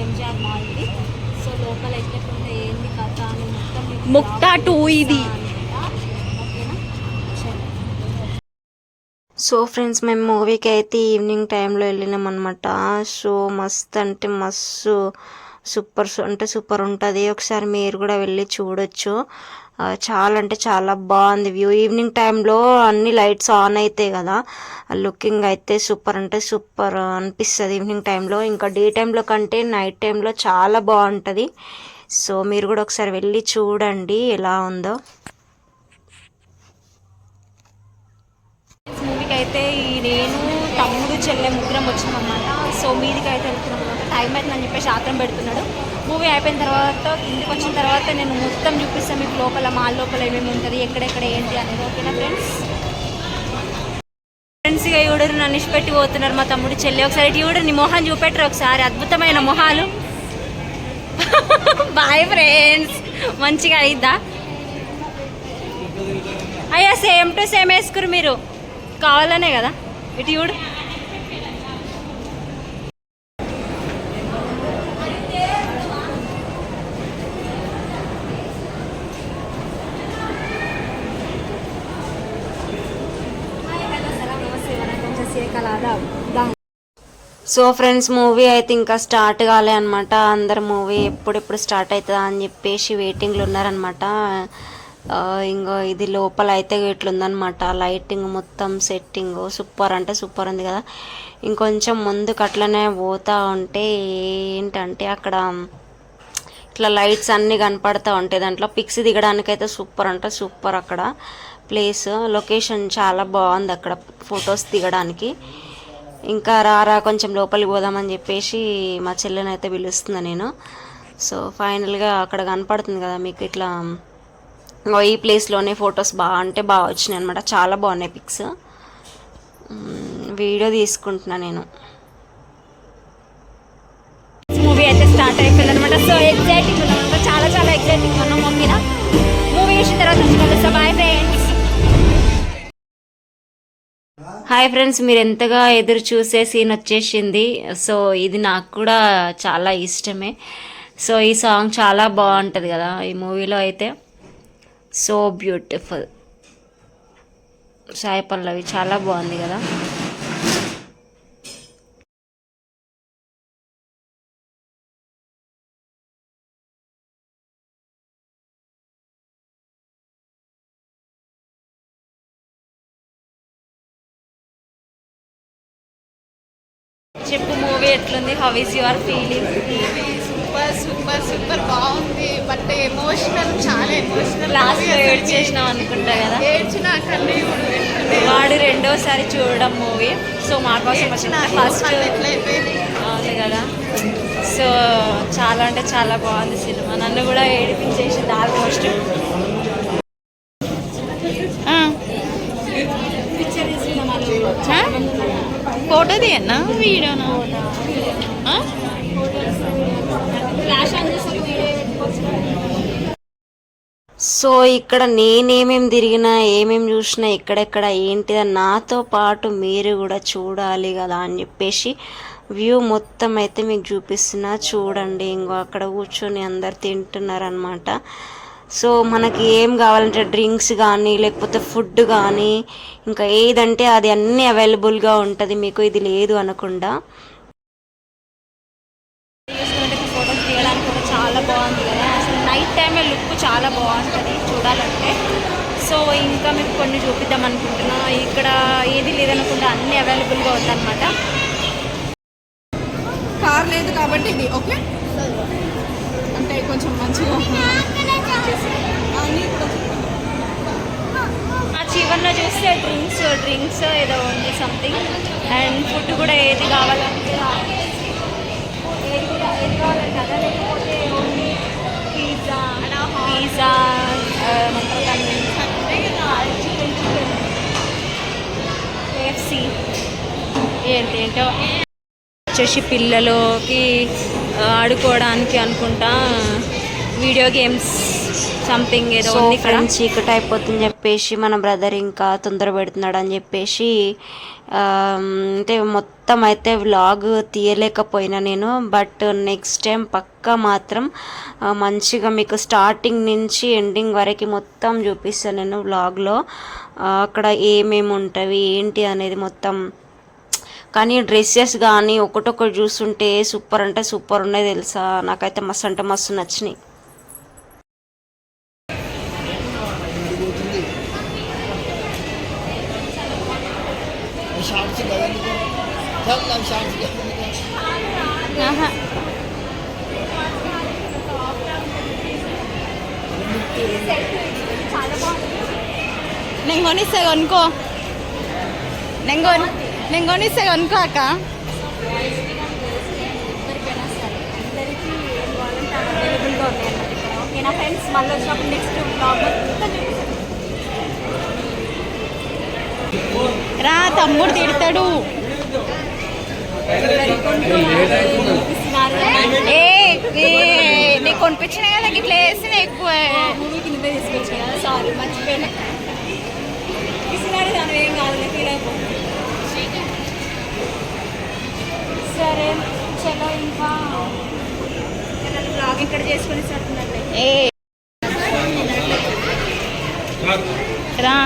MGR మాల్ది so లోపల ఎట్లకుండా ఏంది కథ అని మొత్తం మీకు ముక్తా టూ ఇది. సో ఫ్రెండ్స్ మేము మూవీకి అయితే ఈవినింగ్ టైంలో వెళ్ళినాం అనమాట సో మస్త్ అంటే మస్తు సూపర్ అంటే సూపర్ ఉంటుంది. ఒకసారి మీరు కూడా వెళ్ళి చూడొచ్చు. చాలా అంటే చాలా బాగుంది వ్యూ. ఈవినింగ్ టైంలో అన్ని లైట్స్ ఆన్ అవుతాయి కదా. లుకింగ్ అయితే సూపర్ అంటే సూపర్ అనిపిస్తుంది ఈవినింగ్ టైంలో. ఇంకా డే టైంలో కంటే నైట్ టైంలో చాలా బాగుంటుంది. సో మీరు కూడా ఒకసారి వెళ్ళి చూడండి ఎలా ఉందో. మూవీకి అయితే ఈ నేను తమ్ముడు చెల్లె ముగ్గురం వచ్చినామన్నమాట. సో మీదికి అయితే వెళ్తున్నాం. టైం అవుతుందని చెప్పేసి ఆత్రం పెడుతున్నాడు. మూవీ అయిపోయిన తర్వాత ఇంటికి వచ్చిన తర్వాత నేను మొత్తం చూపిస్తాను మీకు లోపల మాల్ లోపల ఏమేమి ఉంటుంది ఎక్కడెక్కడ ఏంటి అనేది. ఓకేనా ఫ్రెండ్స్ ఫ్రెండ్స్ ఇక చూడరు నన్ను ఇష్టపెట్టి పోతున్నారు మా తమ్ముడు చెల్లి. ఒకసారి ఇటు నీ మొహం చూపెట్టరు ఒకసారి. అద్భుతమైన మొహాలు. బాయ్ ఫ్రెండ్స్ మంచిగా అయిద్దా? అయ్యా సేమ్ టు సేమ్ వేసుకురు మీరు. కావాలనే కదా. ఇటు చూడు. సో ఫ్రెండ్స్ మూవీ అయితే ఇంకా స్టార్ట్ కాలే అనమాట అందరు మూవీ ఎప్పుడెప్పుడు స్టార్ట్ అవుతుందా అని చెప్పేసి వెయిటింగ్లు ఉన్నారనమాట ఇంకో ఇది లోపల అయితే ఇట్లుందనమాట లైటింగ్ మొత్తం సెట్టింగ్. సూపర్ అంటే సూపర్ ఉంది కదా. ఇంకొంచెం ముందుకు అట్లనే పోతా ఉంటే ఏంటంటే అక్కడ ఇట్లా లైట్స్ అన్నీ కనపడతా ఉంటాయి దాంట్లో. పిక్స్ దిగడానికి అయితే సూపర్ అంటే సూపర్ అక్కడ ప్లేస్. లొకేషన్ చాలా బాగుంది అక్కడ ఫొటోస్ దిగడానికి. ఇంకా రారా కొంచెం లోపలికి పోదామని చెప్పేసి మా చెల్లెని అయితే పిలుస్తున్నా నేను. సో ఫైనల్గా అక్కడ కనపడుతుంది కదా మీకు ఇట్లా ఈ ప్లేస్లోనే ఫొటోస్ బాగా అంటే బాగా వచ్చినాయి అనమాట చాలా బాగున్నాయి పిక్స్. వీడియో తీసుకుంటున్నా నేను. మూవీ అయితే స్టార్ట్ అయిపోయింది హాయ్ ఫ్రెండ్స్ మీరు ఎంతగా ఎదురు చూసే సీన్ వచ్చేసింది. సో ఇది నాకు కూడా చాలా ఇష్టమే. సో ఈ సాంగ్ చాలా బాగుంటుంది కదా ఈ మూవీలో అయితే. సో బ్యూటిఫుల్ సాయి పల్లవి చాలా బాగుంది కదా. చెప్పు మూవీ ఎట్లుంది? How is your feeling super super super బాగుంది. బట్ ఎమోషనల్ చాలా ఎమోషనల్ లాస్ట్ ఏడ్ చేసినాం అనుకుంటా కదా? ఏడ్చిన వాడు రెండోసారి చూడడం మూవీ. సో మా కోసం ఫస్ట్ అవును కదా? సో చాలా అంటే చాలా బాగుంది సినిమా. నన్ను కూడా ఏడిపించేసింది ఆల్మోస్ట్ ఫోటో తీయన్నా? వీడియోనా? సో ఇక్కడ నేనేమేం తిరిగినా ఏమేం చూసినా ఎక్కడెక్కడ ఏంటిదని నాతో పాటు మీరు కూడా చూడాలి కదా అని చెప్పేసి వ్యూ మొత్తం అయితే మీకు చూపిస్తున్నా. చూడండి ఇంకో అక్కడ కూర్చొని అందరు తింటున్నారనమాట సో మనకి ఏం కావాలంటే డ్రింక్స్ కానీ లేకపోతే ఫుడ్ కానీ ఇంకా ఏదంటే అది అన్నీ అవైలబుల్గా ఉంటుంది. మీకు ఇది లేదు అనకుండా. ఫొటోస్ తీయడానికి కూడా చాలా బాగుంది కదా. అసలు నైట్ టైమే లుక్ చాలా బాగుంటుంది చూడాలంటే. సో ఇంకా మీకు కొన్ని చూపిద్దాం అనుకుంటున్నా ఇక్కడ ఏది లేదనుకుంటే అన్నీ అవైలబుల్గా ఉందన్నమాట. కార్ లేదు కాబట్టి ఇది ఓకే? అంటే కొంచెం మంచిగా అన్నీ కూడా ఆ చివరిలో డ్రింక్స్ డ్రింక్స్ ఏదో ఉంది సంథింగ్ అండ్ ఫుడ్ కూడా ఏది కావాలంటే pizza pizza chicken chicken KFC ఏంటి ఏంటో? వచ్చేసి పిల్లలకి ఆడుకోవడానికి అనుకుంటా వీడియో గేమ్స్ సంథింగ్ ఏదో సో ఫ్రెండ్స్ చీకటి అయిపోతుందని చెప్పేసి మన బ్రదర్ ఇంకా తొందర పెడుతున్నాడు అని చెప్పేసి ఆ, అంటే మొత్తం అయితే వ్లాగ్ తీయలేకపోయినా నేను. బట్ నెక్స్ట్ టైం పక్కా మాత్రం ఆ, మంచిగా మీకు స్టార్టింగ్ నుంచి ఎండింగ్ వరకు మొత్తం చూపిస్తాను నేను వ్లాగ్లో అక్కడ ఏమేమి ఉంటవి ఏంటి అనేది మొత్తం. కానీ డ్రెస్సెస్ కానీ ఒకటొకటి చూస్తుంటే సూపర్ అంటే సూపర్ ఉన్నాయి తెలుసా? నాకైతే మస్తు అంటే మస్తు నచ్చినాయి. నేను కొనిస్తే కొనుక్కో. నేను కొని నేను కొనిస్తే కొనుక్కో అక్క. ఓకేనా ఫ్రెండ్స్ మళ్ళీ వచ్చినప్పుడు నెక్స్ట్ బ్లాగ్ రా తమ్ముడు తిడతాడు. నీకు కొనిపించిన కదా ఇట్లా వేసిన ఎక్కువ సారీ మర్చిపోయినా ఇసినాడు దాని ఏం కాదు ఫీల్ సరే చలో ఇంకా బ్లాగ్ ఇక్కడ సరుకున్నట్లయితే ఏ రా.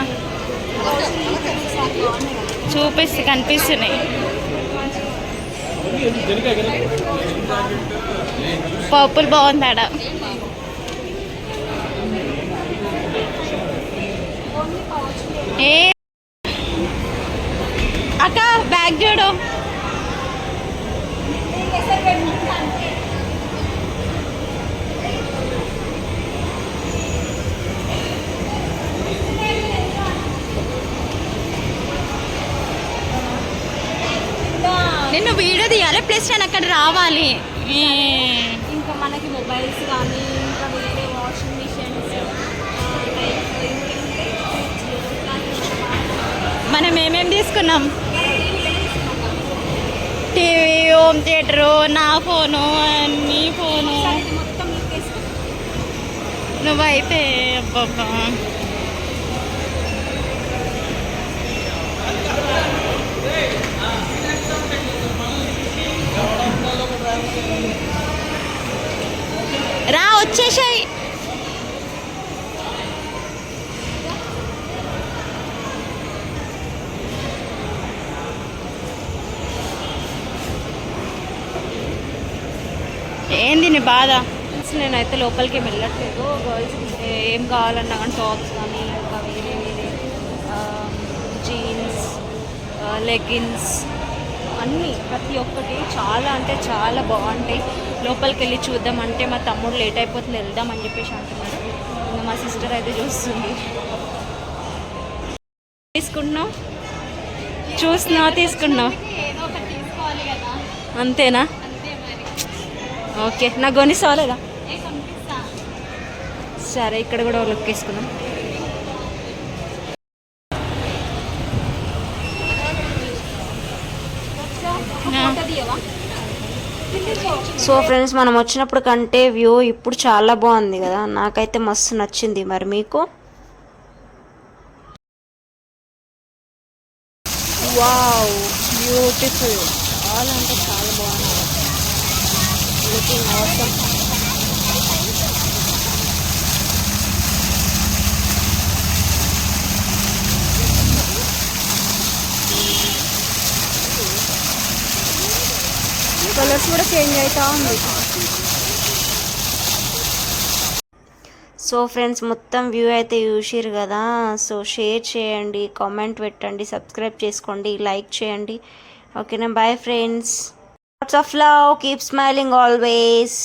చూపిస్తే కనిపిస్తున్నాయి. పర్పుల్ బాగుందాడ ఏ? అక్క బ్యాగ్ నిన్ను వీడియో తీయాలి ప్లస్ నేను అక్కడ రావాలి. ఇంకా మనకి మొబైల్స్ కానీ ఇంకా వేరే వాషింగ్ మిషన్స్ మనం ఏమేమి తీసుకున్నాం? టీవీ హోమ్ థియేటరు నా ఫోను నీ ఫోను. నువ్వైతే అబ్బబ్బా. రా వచ్చేసాయి. ఏంది నీ బాధ? నేనైతే లోపలికి వెళ్ళట్లేదు. గర్ల్స్ ఏం కావాలన్నా కానీ టాప్స్ కానీ ఇంకా వేరే వేరే జీన్స్ లెగ్గిన్స్ అన్నీ ప్రతి ఒక్కటి చాలా అంటే చాలా బాగుంటాయి. లోపలికి వెళ్ళి చూద్దాం అంటే మా తమ్ముడు లేట్ అయిపోతుంది వెళ్దాం అని చెప్పేసి అంటున్నాడు. ఇంకా మా సిస్టర్ అయితే చూస్తుంది. తీసుకుంటున్నావు? చూస్తున్నావు? తీసుకున్నావు అంతేనా? ఓకే నాకు పంపిస్తా సరే ఇక్కడ కూడా లుక్ వేసుకుందాం. సో ఫ్రెండ్స్ మనం వచ్చినప్పుడు కంటే వ్యూ ఇప్పుడు చాలా బాగుంది కదా. నాకైతే మస్తు నచ్చింది మరి మీకు. వావ్ బ్యూటిఫుల్ చాలా అంటే చాలా బాగుంది లుకింగ్ అవసరం కలర్స్ కూడా చేంజ్ అవుతా ఉంది. సో ఫ్రెండ్స్ మొత్తం వ్యూ అయితే చూసిరు కదా. సో షేర్ చేయండి కామెంట్ పెట్టండి సబ్స్క్రైబ్ చేసుకోండి లైక్ చేయండి. ఓకేనా? Bye friends. Lots of love keep smiling always